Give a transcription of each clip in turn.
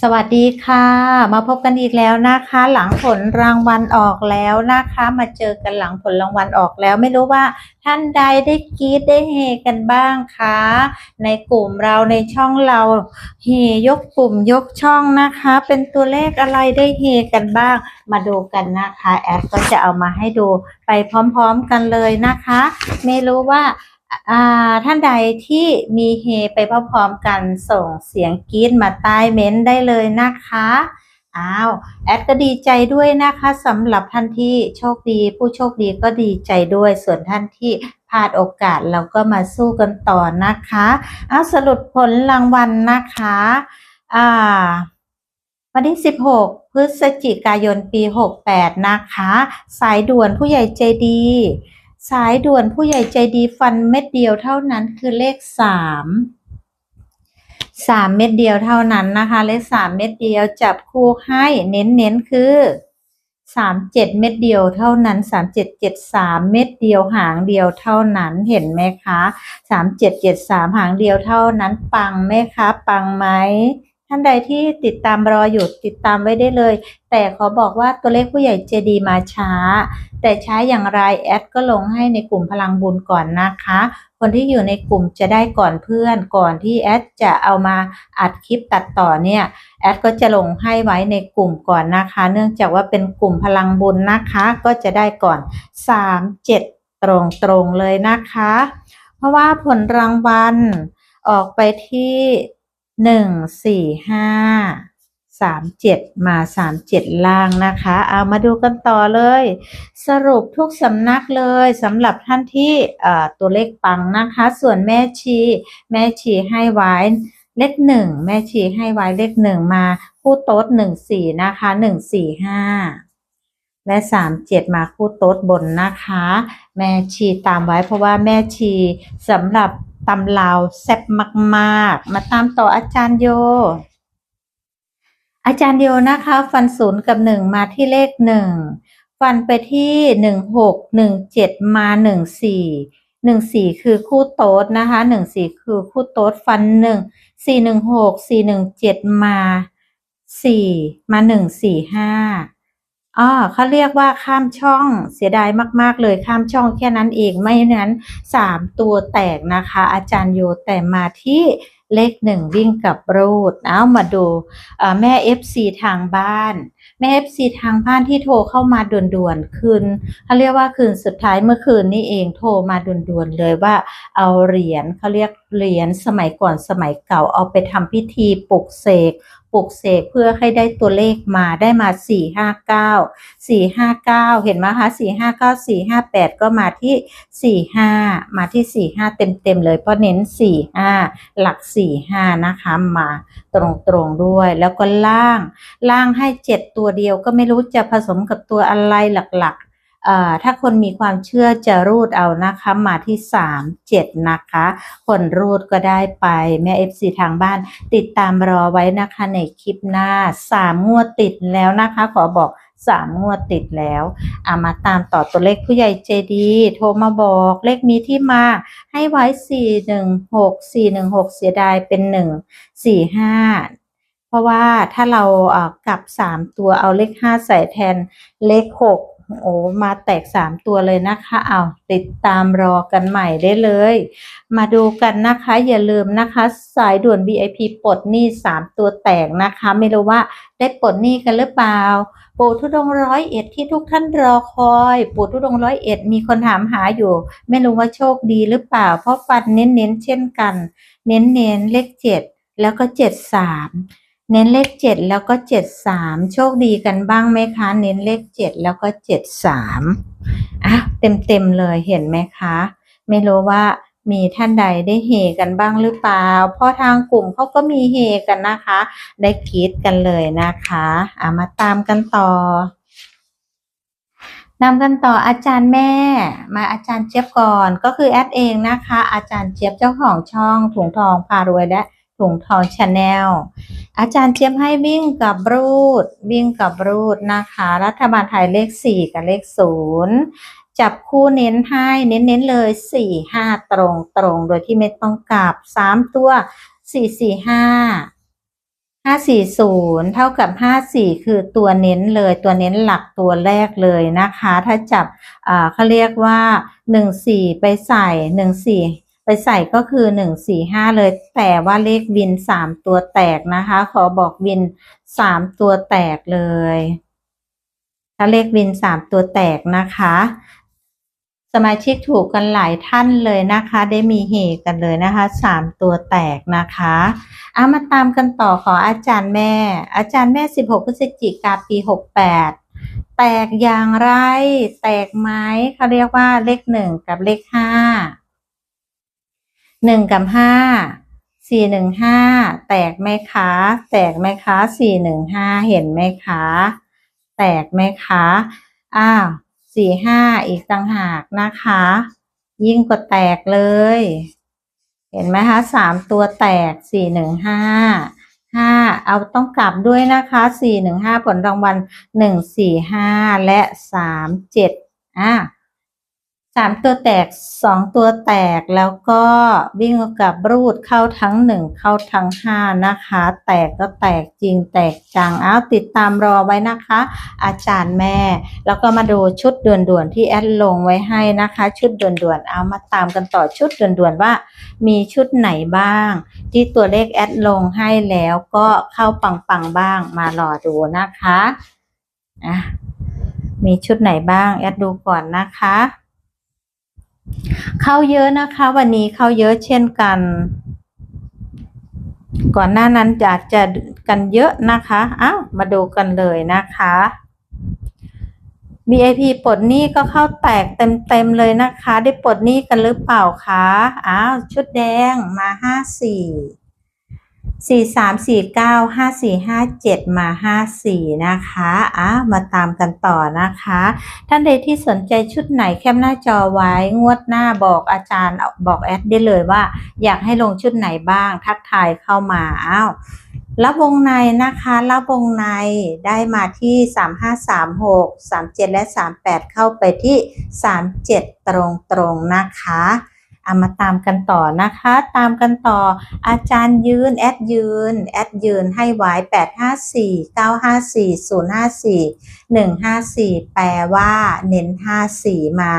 สวัสดีค่ะ มาพบกันอีกแล้วนะคะ หลังผลรางวัลออกแล้วนะคะ มาเจอกันหลังผลรางวัลออกแล้ว ไม่รู้ว่าท่านใดได้กรีดได้เฮกันบ้างคะในกลุ่มเราในช่องเราเฮยกกลุ่มยกช่องนะคะ เป็นตัวเลขอะไรได้เฮกันบ้าง มาดูกันนะคะ แอดก็จะเอามาให้ดูไปพร้อมๆกันเลยนะคะ ไม่รู้ว่าอ่า ท่านใดที่มีเฮไปพร้อมๆกันส่งเสียงกรี๊ดมาใต้เม้นต์ได้เลยนะคะอ้าวแอดก็ดีใจด้วยนะคะสำหรับท่านที่โชคดี ผู้โชคดีก็ดีใจด้วยส่วนท่านที่พลาดโอกาสเราก็มาสู้กันต่อนะคะอ้าวสรุปผลรางวัลนะคะอ่าวันที่ 16 พฤศจิกายนปี 68 นะคะ สายด่วนผู้ใหญ่ใจดี สายด่วนผู้ใหญ่ใจดีฟันเม็ดเดียวเท่านั้นคือเลข3 3เม็ดเดียวเท่านั้นนะคะ เลข3เม็ดเดียวจับคู่ให้เน้นเน้นคือ3 7เจ็ดเม็ดเดียวเท่านั้น3 7 7 3เจ็ดสามเม็ดเดียวหางเดียวเท่านั้นเห็นไหมคะ3 7 7 3หางเดียวเท่านั้นปังไหมคะ ปังไหม ท่านใดที่ติดตามรออยู่ติดตามไว้ได้เลย แต่ขอบอกว่าตัวเลขผู้ใหญ่เจดีมาช้า แต่ช้าอย่างไรแอดก็ลงให้ในกลุ่มพลังบุญก่อนนะคะ คนที่อยู่ในกลุ่มจะได้ก่อนเพื่อนก่อนที่แอดจะเอามาอัดคลิปตัดต่อเนี่ยแอดก็จะลงให้ไว้ในกลุ่มก่อนนะคะ เนื่องจากว่าเป็นกลุ่มพลังบุญนะคะ ก็จะได้ก่อน 3 7 ตรงตรงๆเลยนะคะ เพราะว่าผลรางวัลออกไปที่ หนึ่งสี่ห้าสามเจ็ดมาสามเจ็ดล่างนะคะ เอามาดูกันต่อเลย สรุปทุกสำนักเลยสำหรับท่านที่ตัวเลขปังนะคะ ส่วนแม่ชี แม่ชีให้ไว้เลขหนึ่งแม่ชีให้ไว้เลขหนึ่งมาคู่โต๊ดหนึ่งสี่นะคะหนึ่งสี่ห้าและสามเจ็ดมาคู่โต๊ดบนนะคะ แม่ชีตามไว้เพราะว่าแม่ชีสำหรับ ตำลาวแซ่บมากๆ มาตามต่ออาจารย์โย อาจารย์โยนะคะ ฟันศูนย์กับหนึ่งมาที่เลขหนึ่งฟันไปที่หนึ่งหกหนึ่งเจ็ดมาหนึ่งสี่หนึ่งสี่คือคู่โต๊ดนะคะหนึ่งสี่คือคู่โต๊ดฟันหนึ่งสี่หนึ่งหกสี่หนึ่งเจ็ดมาสี่มาหนึ่งสี่ห้า อ๋อเขาเรียกว่าข้ามช่องเสียดายมาก ๆ เลยข้ามช่องแค่นั้นเองไม่นั้นสามตัวแตกนะคะ อาจารย์โยแต่มาที่เลขหนึ่งวิ่งกับรูดเอามาดูเอ่อแม่ FC ทางบ้าน แม่ FC ทางบ้านที่โทรเข้ามาด่วนๆคืนเขาเรียกว่าคืนสุดท้ายเมื่อคืนนี้เองโทรมาด่วนๆเลยว่าเอาเหรียญเขาเรียกเหรียญสมัยก่อนสมัยเก่าเอาไปทำพิธีปลุกเสก ปลุกเสกเพื่อให้ได้ตัวเลขมาได้มาสี่ห้าเห็นไหมคะสี่ห้าเก้าสี่ห้าแปดก็มาที่สี่ห้ามาที่สี่ห้าเต็มๆเลยเพราะเน้นสี่ห้าหลักสี่ห้านะคะมาตรงๆด้วย แล้วก็ล่าง ล่างให้เจ็ดตัวเดียวก็ไม่รู้จะผสมกับตัวอะไรหลักๆ ถ้าคนมีความเชื่อจะรูดเอานะคะมาที่สามเจ็ดนะคะ คนรูดก็ได้ไป แม่ FC ทางบ้าน ติดตามรอไว้นะคะในคลิปหน้าสามงวดติดแล้วนะคะ ขอบอกสามงวดติดแล้วอามาตามต่อตัวเลขผู้ใหญ่ใจดีโทรมาบอกเลขมีที่มาให้ไว้สี่หนึ่งหกสี่หนึ่งหกเสียดายเป็นหนึ่งสี่ห้าเพราะว่าถ้าเรากลับสามตัวเอาเลขห้าใส่แทนเลขหก โอ้มาแตกสามตัวเลยนะคะเอาติดตามรอกันใหม่ได้เลย มาดูกันนะคะ อย่าลืมนะคะ สายด่วน VIP ปลดหนี้สามตัวแตกนะคะ ไม่รู้ว่าได้ปลดหนี้กันหรือเปล่า ปู่ทุดงร้อยเอ็ดที่ทุกท่านรอคอย ปู่ทุดงร้อยเอ็ดมีคนถามหาอยู่ ไม่รู้ว่าโชคดีหรือเปล่า เพราะฟันเน้นๆเช่นกัน เน้นๆเลขเจ็ดแล้วก็เจ็ดสาม เน้นเลขเจ็ดแล้วก็เจ็ดสามโชคดีกันบ้างไหมคะ เน้นเลขเจ็ดแล้วก็เจ็ดสามอะเต็มๆเลยเห็นไหมคะ ไม่รู้ว่ามีท่านใดได้เฮกันบ้างหรือเปล่า เพราะทางกลุ่มเขาก็มีเฮกันนะคะ ได้กรีดกันเลยนะคะอะมาตามกันต่อนำกันต่ออาจารย์แม่มาอาจารย์เจี๊ยบก่อนก็คือแอดเองนะคะ อาจารย์เจี๊ยบเจ้าของช่องถุงทองพารวยและ ถุงทองชาแนลอาจารย์เจี๊ยบให้วิ่งกับรูด วิ่งกับรูดนะคะ รัฐบาลไทยเลขสี่กับเลขศูนย์จับคู่เน้นให้เน้นๆเลยสี่ห้าตรงตรงโดยที่ไม่ต้องกลับสามตัวสี่สี่ห้าห้าสี่ศูนย์เท่ากับห้าสี่คือตัวเน้นเลยตัวเน้นหลักตัวแรกเลยนะคะ ถ้าจับเขาเรียกว่าหนึ่งสี่ไปใส่หนึ่งสี่ ไปใส่ก็คือหนึ่งสี่ห้าเลย แต่ว่าเลขวินสามตัวแตกนะคะ ขอบอกวินสามตัวแตกเลย ถ้าเลขวินสามตัวแตกนะคะ สมาชิกถูกกันหลายท่านเลยนะคะ ได้มีเหตุกันเลยนะคะสามตัวแตกนะคะเอามาตามกันต่อขออาจารย์แม่ อาจารย์แม่16พฤศจิกาปี68แตกอย่างไร แตกไหมเขาเรียกว่าเลขหนึ่งกับเลขห้า หนึ่งกับห้าสี่หนึ่งห้าแตกไหมคะ แตกไหมคะสี่หนึ่งห้าเห็นไหมคะ แตกไหมคะอ้าวสี่ห้าอีกต่างหากนะคะ ยิ่งกว่าแตกเลย เห็นไหมคะสามตัวแตกสี่หนึ่งห้าห้าเอาต้องกลับด้วยนะคะสี่หนึ่งห้าผลรางวัลหนึ่งสี่ห้าและสามเจ็ดอะ สามตัวแตกสองตัวแตกแล้วก็วิ่งกับรูดเข้าทั้งหนึ่งเข้าทั้งห้านะคะ แตกก็แตกจริงแตกจังเอาติดตามรอไว้นะคะ อาจารย์แม่ แล้วก็มาดูชุดด่วนๆที่แอดลงไว้ให้นะคะ ชุดด่วนๆเอามาตามกันต่อชุดด่วนๆว่า มีชุดไหนบ้าง ที่ตัวเลขแอดลงให้แล้วก็เข้าปังๆบ้างมารอดูนะคะอะมีชุดไหนบ้างแอดดูก่อนนะคะ เข้าเยอะนะคะ วันนี้เข้าเยอะเช่นกัน ก่อนหน้านั้นจะจะกันเยอะนะคะอ้าวมาดูกันเลยนะคะ VIP ปลดหนี้ก็เข้าแตกเต็มๆเลยนะคะ ได้ปลดหนี้กันหรือเปล่าคะอ้าวชุดแดงมาห้าสี่ สี่สามสี่เก้าห้าสี่ห้าเจ็ดมาห้าสี่นะคะอ้ามาตามกันต่อนะคะ ท่านใดที่สนใจชุดไหนแคปหน้าจอไว้งวดหน้าบอกอาจารย์บอกแอดได้เลยว่า อยากให้ลงชุดไหนบ้างทักทายเข้ามาอ้าวรับวงในนะคะรับวงในได้มาที่ 3536 37 และ 38 เข้าไปที่ 37 ตรงๆนะคะ เอามาตามกันต่อนะคะ ตามกันต่อ อาจารย์ยืน แอดยืน แอดยืนให้ไว้854 954 054 154แปลว่า เน้น54มา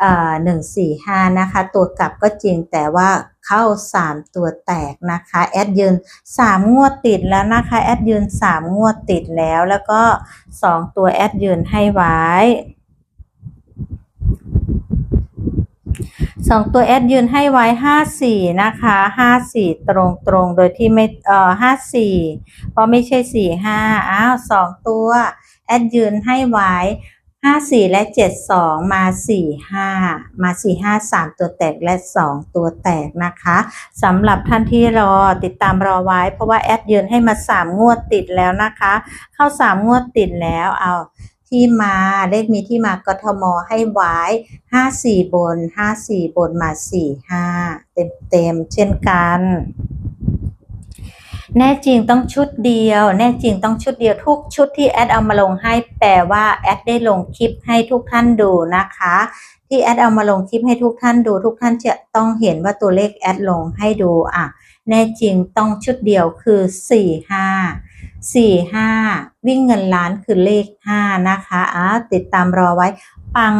เอ่อหนึ่งสี่ห้านะคะ ตัวกลับก็จริงแต่ว่าเข้าสามตัวแตกนะคะ แอดยืนสามงวดติดแล้วนะคะ แอดยืนสามงวดติดแล้วแล้วก็สองตัวแอดยืนให้ไว้ สองตัวแอดยืนให้ไว้ห้าสี่นะคะห้าสี่ตรงตรงโดยที่ไม่เอ่อห้าสี่เพราะไม่ใช่สี่ห้าอ้าวสองตัวแอดยืนให้ไว้ห้าสี่และเจ็ดสองมาสี่ห้ามาสี่ห้าสามตัวแตกและสองตัวแตกนะคะสำหรับท่านที่รอติดตามรอไว้ เพราะว่าแอดยืนให้มาสามงวดติดแล้วนะคะ เข้าสามงวดติดแล้วเอา ที่มาเลขมีที่มากทมให้ไว้ห้าสี่บนห้าสี่บนมาสี่ห้าเต็มเต็มๆเช่นกัน แน่จริงต้องชุดเดียว แน่จริงต้องชุดเดียวทุกชุดที่แอดเอามาลงให้แปลว่าแอดได้ลงคลิปให้ทุกท่านดูนะคะที่แอดเอามาลงคลิปให้ทุกท่านดูทุกท่านจะต้องเห็นว่าตัวเลขแอดลงให้ดูอะแน่จริงต้องชุดเดียวคือสี่ห้า สี่ห้าวิ่งเงินล้านคือเลขห้านะคะอะติดตามรอไว้ ปัง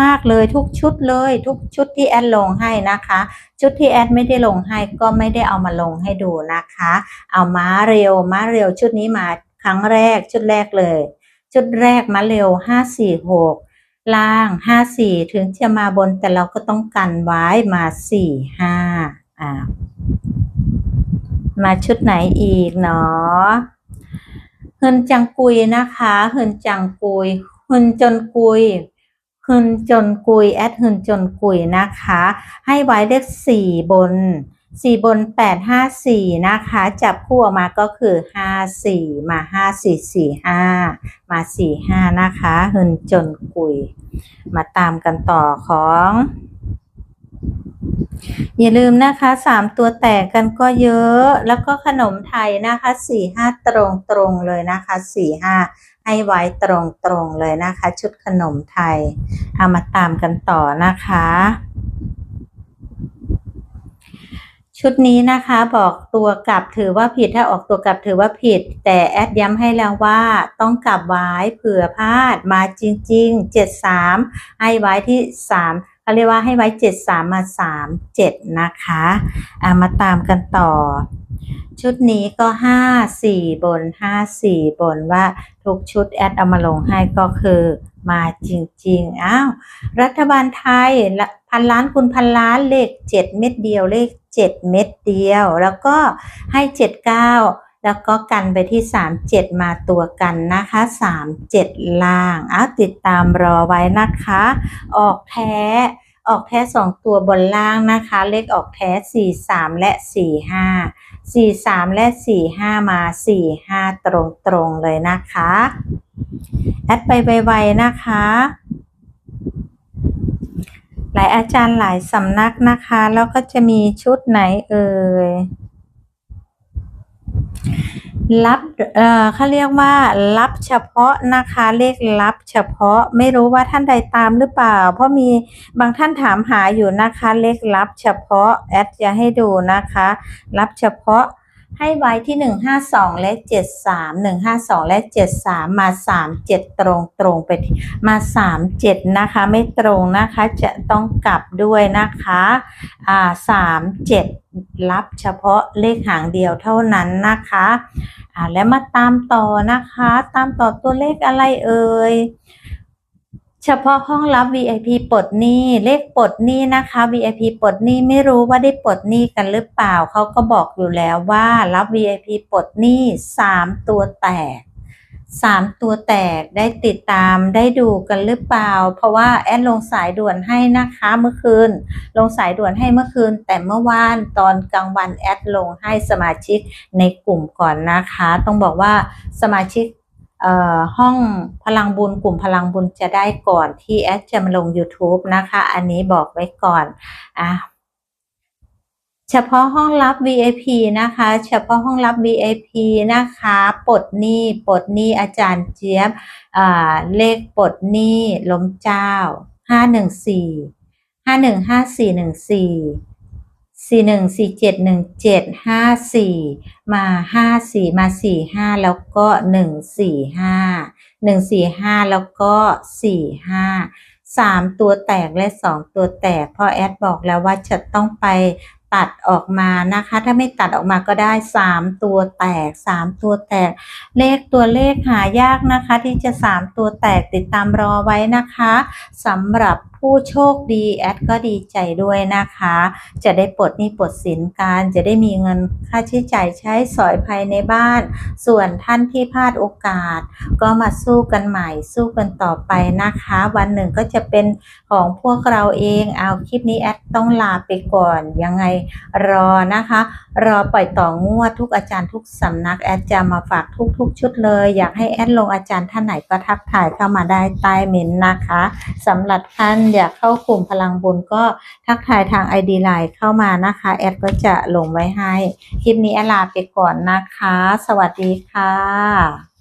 มาก ๆ เลยทุกชุดเลย ทุกชุดที่แอดลงให้นะคะ ชุดที่แอดไม่ได้ลงให้ก็ไม่ได้เอามาลงให้ดูนะคะ เอามาเร็วมาเร็วชุดนี้มาครั้งแรกชุดแรกเลย ชุดแรกมาเร็วห้าสี่หกล่างห้าสี่ถึงจะมาบนแต่เราก็ต้องกันไว้มาสี่ห้าอ่ามาชุดไหนอีกเนาะ เฮินจังกุยนะคะเฮินจังกุยเฮินจนกุยเฮินจนกุยแอดเฮินจนกุยนะคะ ให้ไว้เลขสี่บนสี่บนแปดห้าสี่นะคะ จับคู่ออกมาก็คือห้าสี่มาห้าสี่สี่ห้ามาสี่ห้านะคะเฮินจนกุย มาตามกันต่อของ อย่าลืมนะคะสามตัวแตกกันก็เยอะแล้วก็ขนมไทยนะคะสี่ห้าตรงตรงเลยนะคะสี่ห้าให้ไว้ตรงตรงเลยนะคะ ชุดขนมไทยเอามาตามกันต่อนะคะ ชุดนี้นะคะบอกตัวกลับถือว่าผิดถ้าออกตัวกลับถือว่าผิด แต่แอดย้ำให้แล้วว่าต้องกลับไว้เผื่อพลาดมาจริงๆ 73 ให้ไว้ที่ 3 เขาเรียกว่าให้ไว้73มา3 7นะคะอ่ามาตามกันต่อ ชุดนี้ก็5 4บน5 4บนว่าทุกชุดแอดเอามาลงให้ก็คือมาจริงๆ อ้าว รัฐบาลไทยพันล้านคูณพันล้านเลข7เม็ดเดียวเลข7เม็ดเดียว แล้วก็ให้79 แล้วก็กันไปที่ 37 มาตัวกันนะคะ 37 ล่างอ้าติดตามรอไว้นะคะ ออกแท้ออกแท้ 2 ตัวบนล่างนะคะ เลขออกแท้ 43 และ 45 43 และ 45 มา 45 ตรงๆเลยนะคะ แอดไปไวๆนะคะ หลายอาจารย์หลายสำนักนะคะ แล้วก็จะมีชุดไหนเอ่ย รับเออเขาเรียกว่ารับเฉพาะนะคะเลขรับเฉพาะไม่รู้ว่าท่านใดตามหรือเปล่า เพราะมีบางท่านถามหาอยู่นะคะ เลขรับเฉพาะแอดจะให้ดูนะคะ รับเฉพาะ ให้ไว้ที่ 152 และ 73 152 และ 73 มา 37 ตรงตรงไปมา 37 นะคะ ไม่ตรงนะคะจะต้องกลับด้วยนะคะอ่า37 รับเฉพาะเลขหางเดียวเท่านั้นนะคะอ่าแล้วมาตามต่อนะคะ ตามต่อตัวเลขอะไรเอ่ย เฉพาะห้องรับ VIP ปลดหนี้เลขปลดหนี้นะคะ VIP ปลดหนี้ไม่รู้ว่าได้ปลดหนี้กันหรือเปล่าเขาก็บอกอยู่แล้วว่ารับ VIP ปลดหนี้สามตัวแตกสามตัวแตกได้ติดตามได้ดูกันหรือเปล่า เพราะว่าแอดลงสายด่วนให้นะคะเมื่อคืน ลงสายด่วนให้เมื่อคืน แต่เมื่อวานตอนกลางวันแอดลงให้สมาชิกในกลุ่มก่อนนะคะ ต้องบอกว่าสมาชิก ห้องพลังบุญกลุ่มพลังบุญจะได้ก่อนที่แอดจะมาลง YouTube นะคะ อันนี้บอกไว้ก่อนอะเฉพาะห้องรับ VIP นะคะ เฉพาะห้องรับ VIP นะคะปลดหนี้ปลดหนี้อาจารย์เจี๊ยบเลขปลดหนี้ล้มเจ้าห้าหนึ่ง สี่หนึ่งสี่เจ็ดหนึ่งเจ็ดห้าสี่มาห้าสี่มาสี่ห้าแล้วก็หนึ่งสี่ห้าหนึ่งสี่ห้าแล้วก็สี่ห้าสามตัวแตกและสองตัวแตกเพราะแอดบอกแล้วว่าจะต้องไป ตัดออกมานะคะ ถ้าไม่ตัดออกมาก็ได้สามตัวแตกสามตัวแตก เลขตัวเลขหายากนะคะ ที่จะสามตัวแตกติดตามรอไว้นะคะสำหรับผู้โชคดีแอดก็ดีใจด้วยนะคะ จะได้ปลดหนี้ปลดสินการจะได้มีเงินค่าใช้จ่ายใช้สอยภายในบ้าน ส่วนท่านที่พลาดโอกาส ก็มาสู้กันใหม่สู้กันต่อไปนะคะ วันหนึ่งก็จะเป็นของพวกเราเองเอาคลิปนี้แอดต้องลาไปก่อนยังไงรอนะคะ รอปล่อยต่องวดทุกอาจารย์ทุกสำนักแอดจะมาฝากทุก ๆ ชุดเลย อยากให้แอดลงอาจารย์ท่านไหนก็ทักถ่ายเข้ามาได้ใต้เมนนะคะสำหรับท่านอยากเข้ากลุ่มพลังบุญก็ทักทายทาง ID Line เข้ามานะคะแอดก็จะลงไว้ให้ คลิปนี้แอดลาไปก่อนนะคะ สวัสดีค่ะ